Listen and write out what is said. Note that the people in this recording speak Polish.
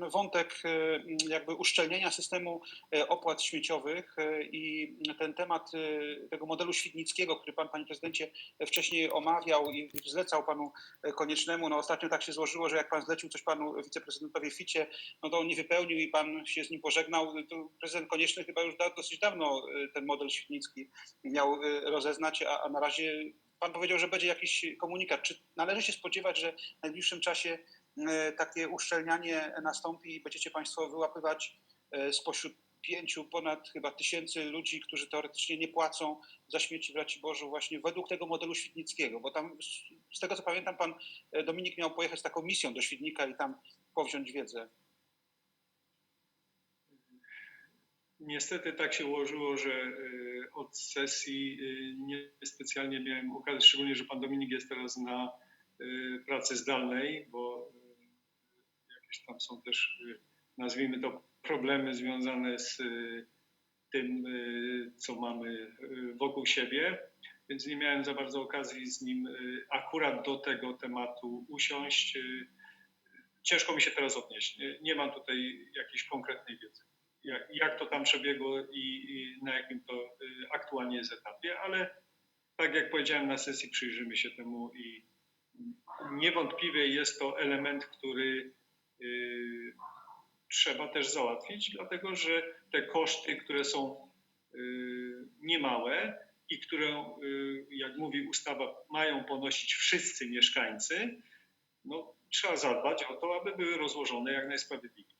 wątek e, jakby uszczelnienia systemu e, opłat śmieciowych e, i ten temat tego modelu świdnickiego, który pan, panie prezydencie, wcześniej omawiał i zlecał panu Koniecznemu. No ostatnio tak się złożyło, że jak pan zlecił coś panu wiceprezydentowi Ficie, no to on nie wypełnił i pan się z nim pożegnał. To prezydent Konieczny chyba już dosyć dawno ten model świdnicki miał rozeznać, a, a na razie pan powiedział, że będzie jakiś komunikat. Czy należy się spodziewać, że w najbliższym czasie takie uszczelnianie nastąpi i będziecie Państwo wyłapywać e, spośród pięciu ponad chyba tysięcy ludzi, którzy teoretycznie nie płacą za śmieci w Raciborzu właśnie według tego modelu świdnickiego, bo tam z- tego co pamiętam pan e, Dominik miał pojechać z taką misją do Świdnika i tam powziąć wiedzę. Niestety tak się ułożyło, że od sesji niespecjalnie miałem okazję, szczególnie, że pan Dominik jest teraz na pracy zdalnej, bo tam są też, y, nazwijmy to, problemy związane z y, tym, y, co mamy wokół siebie, więc nie miałem za bardzo okazji z nim akurat do tego tematu usiąść. Ciężko mi się teraz odnieść. Nie- mam tutaj jakiejś konkretnej wiedzy jak, jak to tam przebiegło i, i na jakim to aktualnie jest etapie, ale tak jak powiedziałem na sesji, przyjrzymy się temu i niewątpliwie jest to element, który trzeba też załatwić, dlatego że te koszty, które są y, niemałe i które, y, jak mówi ustawa, mają ponosić wszyscy mieszkańcy, no, trzeba zadbać o to, aby były rozłożone jak najsprawiedliwiej.